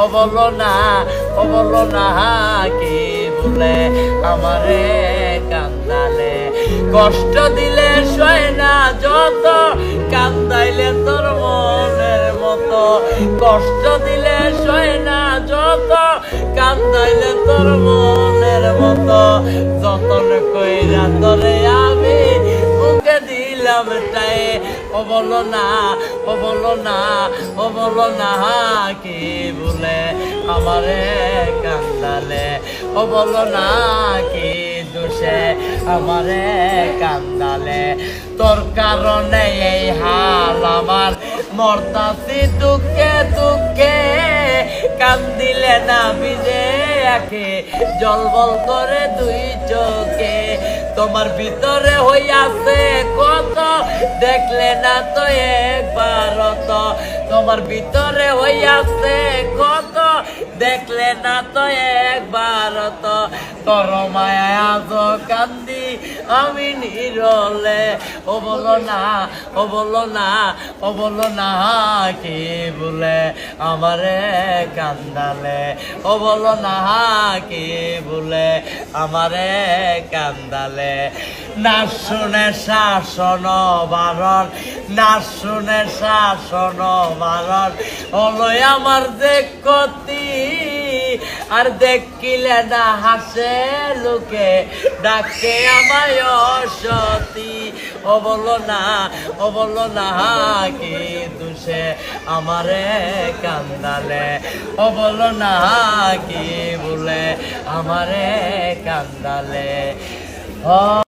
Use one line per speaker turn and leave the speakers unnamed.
ও বলো না ও বলো না কি বলে? আমারে কান্দালে। কষ্ট দিলে সয় না যত, কান্দাইলে তোর মনের মতো। কষ্ট দিলে সয় না যত, কান্দাইলে তোর মনের মতো। যতন কইরা তোরে তাই ও বলো না, ও বলো না, ও বলো না, কি বলে আমারে কান্দালে? ও বলো না, কি দোষে আমারে কান্দালে? তোর কারণে এই হাল আমার মরতাছি দুঃখে দুঃখে। কান্দিলে না বিজে বল করে দুই চোখে। তোমার ভিতরে হইয়াছে দেখলে না তো একবার তো তোমার ভিতরে হইয়াছে কত। দেখলে না তো একবার তো তোর মায়া আজ কান্দি আমি নিরলে, ও বলো না, ও বলো না, ও বলো না কি বলে আমারে কান্দালে। ও বলো না কি বলে আমারে কান্দালে। না শুনে শাসন বারণ, না শুনে শাসন বারণ হলো আমার যে কতি আর দেখিলে না হাসে লোকে। ডাকে আমায় সতী ও বলল, না, ও বলল, না, কি দুষে আমারে কান্দালে? ও বলল, না, কি বলে আমারে কান্দালে? ও